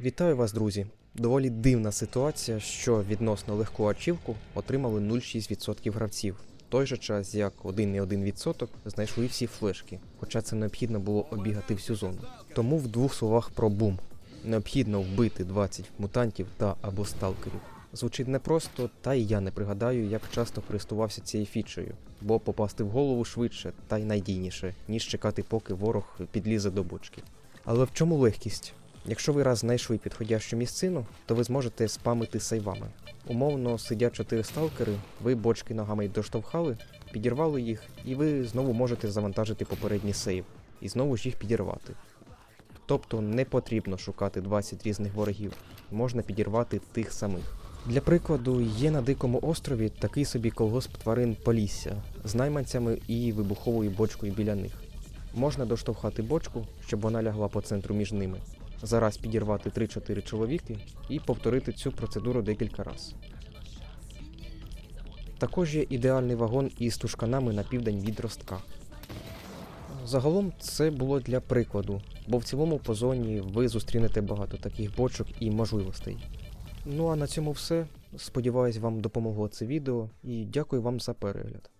Вітаю вас, друзі! Доволі дивна ситуація, що відносно легку ачівку отримали 0,6% гравців, в той же час як 1,1% знайшли всі флешки, хоча це необхідно було обігати всю зону. Тому в двох словах про бум. Необхідно вбити 20 мутантів та або сталкерів. Звучить непросто, та й я не пригадаю, як часто користувався цією фічею, бо попасти в голову швидше та й найдійніше, ніж чекати, поки ворог підлізе до бочки. Але в чому легкість? Якщо ви раз знайшли підходящу місцину, то ви зможете спамити сейвами. Умовно сидять чотири сталкери, ви бочки ногами доштовхали, підірвали їх, і ви знову можете завантажити попередній сейв і знову ж їх підірвати. Тобто не потрібно шукати 20 різних ворогів, можна підірвати тих самих. Для прикладу, є на дикому острові такий собі колгосп тварин Полісся з найманцями і вибуховою бочкою біля них. Можна доштовхати бочку, щоб вона лягла по центру між ними, зараз підірвати 3-4 чоловіки і повторити цю процедуру декілька разів. Також є ідеальний вагон із тушканами на південь від ростка. Загалом це було для прикладу, бо в цілому по зоні ви зустрінете багато таких бочок і можливостей. Ну а на цьому все. Сподіваюсь, вам допомогло це відео і дякую вам за перегляд.